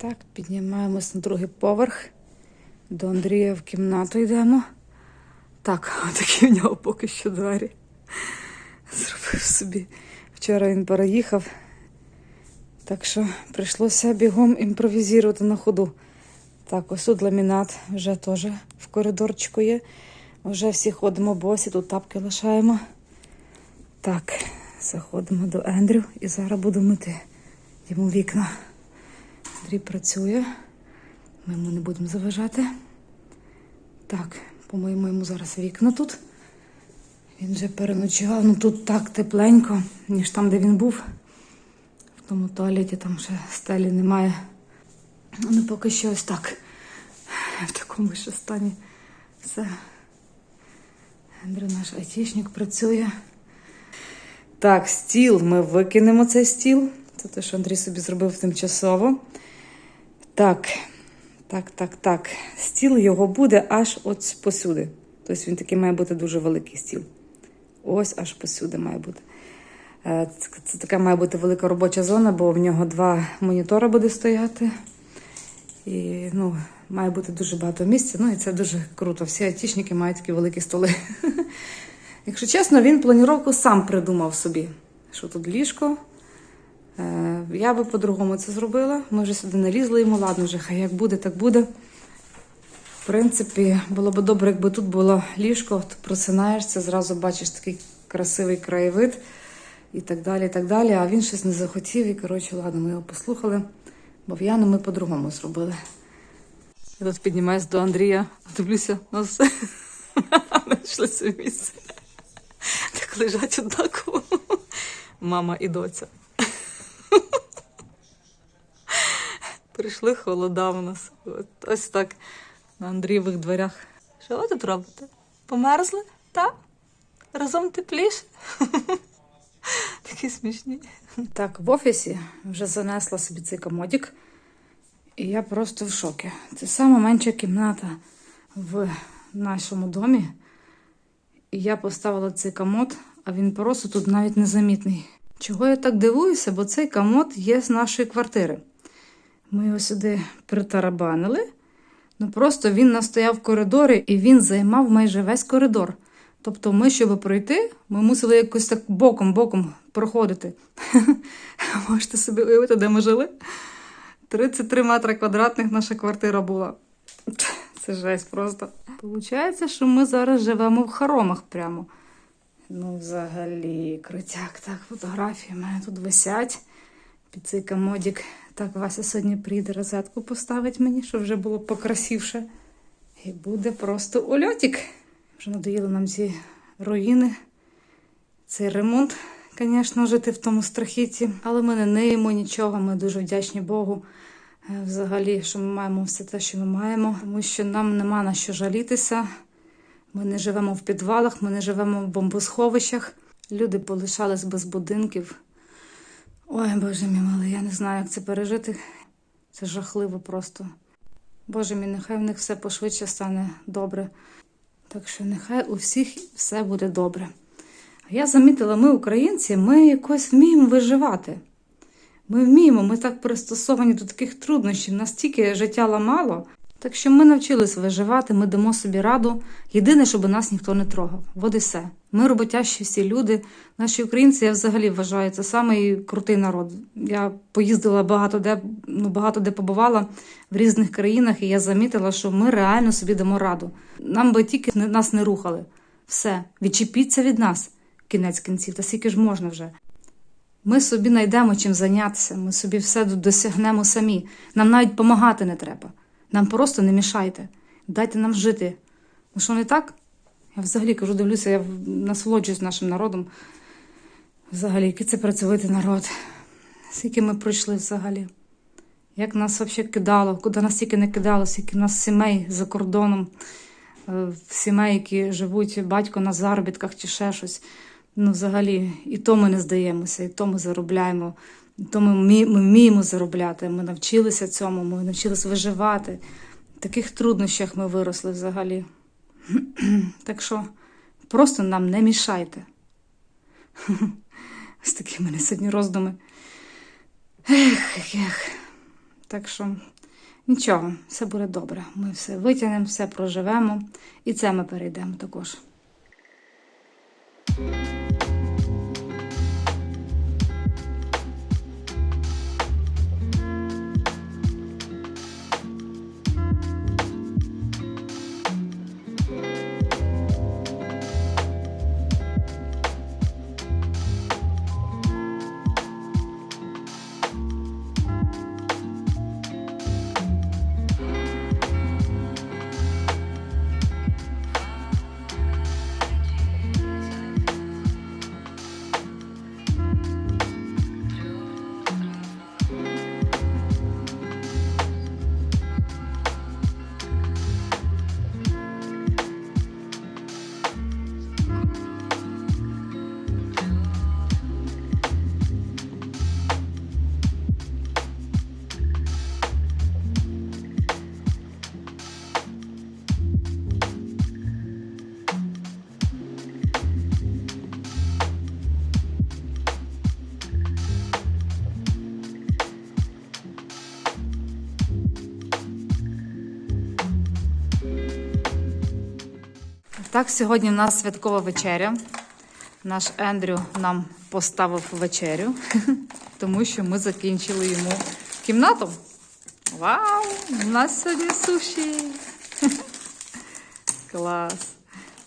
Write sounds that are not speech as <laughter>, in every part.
Так, піднімаємось на другий поверх. До Андрія в кімнату йдемо. Так, <laughs> такі в нього поки що двері. Зробив собі. Вчора він переїхав. Так що прийшлося бігом імпровізувати на ходу. Так, ось тут ламінат вже теж в коридорчику є. Вже всі ходимо босі, тут тапки лишаємо. Так, заходимо до Ендрю і зараз буду мити йому вікна. Андрій працює. Ми йому не будемо заважати. Так, помиємо йому зараз вікна тут. Він вже переночував. Ну тут так тепленько, ніж там, де він був. В тому туалеті там ще стелі немає. Ну, поки що ось так. В такому ще стані. Все. Андрій наш айтішник працює. Так, стіл. Ми викинемо цей стіл. Це те, що Андрій собі зробив тимчасово. Так, так, так, так. Стіл його буде аж от посюди. Тобто він такий має бути дуже великий стіл. Ось аж посюди має бути. Е, Це, така має бути велика робоча зона, бо в нього два монітори буде стояти. І ну, має бути дуже багато місця. Ну і це дуже круто. Всі айтішники мають такі великі столи. <laughs> Якщо чесно, він планіровку сам придумав собі, що тут ліжко. Е, Я би по-другому це зробила. Ми вже сюди налізли йому, ладно, вже хай як буде, так буде. В принципі, було б добре, якби тут було ліжко, ти просинаєшся, зразу бачиш такий красивий краєвид і так далі. і так далі. А він щось не захотів, і коротше, ладно, ми його послухали, бо в ми по-другому зробили. Я тут піднімаюсь до Андрія, дивлюся на все. <laughs> Знайшли місце. Так лежать однаково. Мама і доця. Прийшли холода у нас. От, ось так на Андрієвих дверях. Що ви тут робите? Померзли? Так? Разом тепліше? <laughs> Такі смішні. Так, в офісі вже занесла собі цей комодик. І я просто в шокі. Це сама менша кімната в нашому домі. І я поставила цей комод, а він просто тут навіть незамітний. Чого я так дивуюся, бо цей комод є з нашої квартири. Ми його сюди притарабанили. Ну просто він настояв в коридорі і він займав майже весь коридор. Тобто, ми, щоб пройти, ми мусили якось так боком-боком проходити. <laughs> Можете собі уявити, де ми жили? 33 метри квадратних наша квартира була. <laughs> Це жесть просто. Получається, що ми зараз живемо в хоромах прямо. Ну, взагалі, крутяк, так, фотографії в мене тут висять. Під цей комодик. Так, Вася сьогодні прийде розетку поставить мені, щоб вже було покрасивше. І буде просто ульотик. Вже надоїли нам ці руїни, цей ремонт, звісно, жити в тому страхіті. Але ми не ниємо нічого, ми дуже вдячні Богу. е, Взагалі, що ми маємо все те, що ми маємо, тому що нам нема на що жалітися. Ми не живемо в підвалах, ми не живемо в бомбосховищах. Люди полишались без будинків. Ой, Боже мій милий, я не знаю, як це пережити. Це жахливо просто. Боже мій, нехай в них все пошвидше стане добре. Так що нехай у всіх все буде добре. Я замітила, ми, українці, ми якось вміємо виживати. Ми вміємо, ми так пристосовані до таких труднощів, настільки життя ламало. Так що ми навчились виживати, ми дамо собі раду. Єдине, щоб нас ніхто не трогав. От і все. Ми роботящі всі люди. Наші українці, я взагалі вважаю, це самий крутий народ. Я поїздила багато де, ну, багато де побувала в різних країнах, і я замітила, що ми реально собі дамо раду. Нам би тільки нас не рухали. Все, відчепіться від нас. Кінець кінців, та скільки ж можна вже. Ми собі знайдемо чим зайнятися, ми собі все досягнемо самі. Нам навіть допомагати не треба. Нам просто не мішайте. Дайте нам жити. Ну що не так? Я взагалі кажу, дивлюся, я насолоджуюсь нашим народом. Взагалі, який це працьовитий народ. Скільки ми пройшли взагалі. Як нас взагалі кидало, куди нас тільки не кидало, скільки нас сімей за кордоном, е, сімей, які живуть батько на заробітках чи ще щось. Ну, взагалі, і то ми не здаємося, і то ми заробляємо, то ми, вміємо заробляти. Ми навчилися цьому, ми навчилися виживати. В таких труднощах ми виросли взагалі. <clears throat> Так що просто нам не мішайте. Ось такі в мене сьогодні роздуми. Ех, ех, ех. Так що нічого, все буде добре. Ми все витягнемо, все проживемо. І це ми перейдемо також. Так, сьогодні в нас святкова вечеря. Наш Ендрю нам поставив вечерю, <laughs> тому що ми закінчили йому кімнату. Вау! У нас сьогодні суші. <laughs> Клас.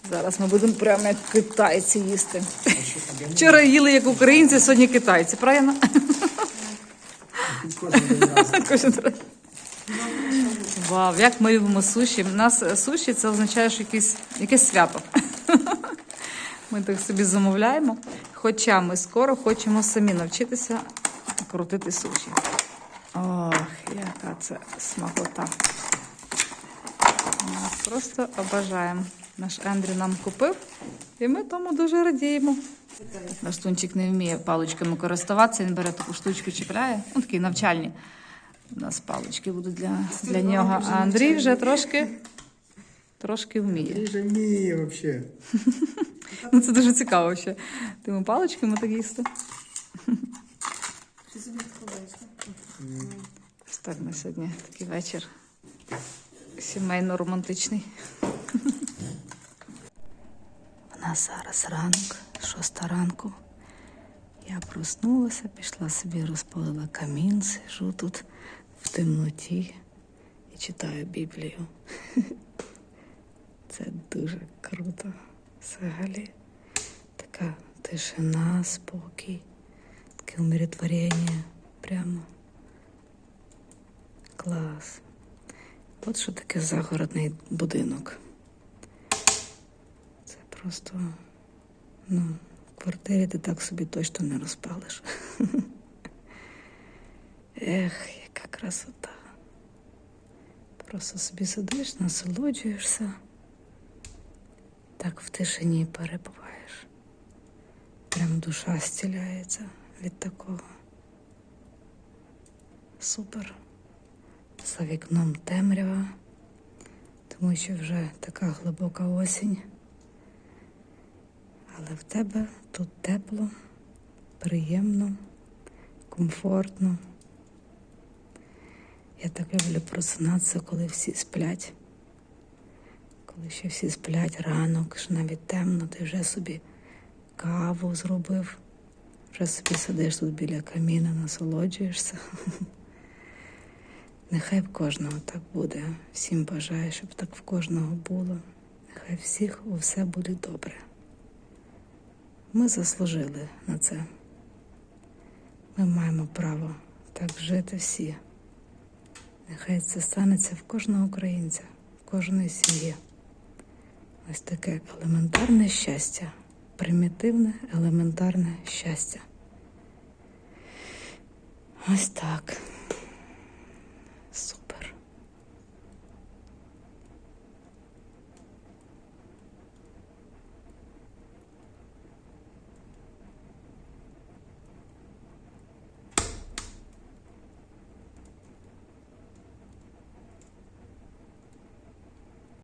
Зараз ми будемо прямо як китайці їсти. <laughs> Вчора їли як українці, сьогодні китайці, правильно? Кожен раз. Вау, як ми любимо суші. У нас е, суші це означає, що якесь, якесь свято. <laughs> Ми так собі замовляємо. Хоча ми скоро хочемо самі навчитися крутити суші. Ох, яка це смакота. Ми Просто обажаємо. Наш Ендрю нам купив, і ми тому дуже радіємо. Наш тунчик не вміє паличками користуватися, він бере таку штучку, чіпляє. Ну, такі навчальні. У нас палички будуть для, для нього. А Андрій вже трошки, трошки вміє. Ти ж вміє вообще. <laughs> Ну, це дуже цікаво ще. Тими паличками так їсти. Ось так ми сьогодні такий вечір. Сімейно-романтичний. <laughs> У нас зараз ранок, шоста ранку. Я проснулася, пішла собі, розпалила камін, сижу тут в темноті і читаю Біблію. Це дуже круто. Взагалі. Така тишина, спокій, таке умиротворення. Прямо клас. От що таке загородний будинок. Це просто, ну, в квартирі ти так собі точно не розпалиш. <laughs> Ех, красота. Просто собі сидиш, насолоджуєшся, так в тишині перебуваєш. Прям душа стіляється від такого. Супер. За вікном темрява, тому що вже така глибока осінь. Але в тебе тут тепло, приємно, комфортно. Я так люблю просинатися, коли всі сплять. Коли ще всі сплять ранок, що навіть темно, ти вже собі каву зробив, вже собі сидиш тут біля каміна, насолоджуєшся. <laughs> Нехай в кожного так буде. Всім бажаю, щоб так в кожного було. Нехай всіх у все буде добре. Ми заслужили на це. Ми маємо право так жити всі. Нехай це станеться в кожного українця, в кожної сім'ї. Ось таке елементарне щастя, примітивне елементарне щастя. Ось так.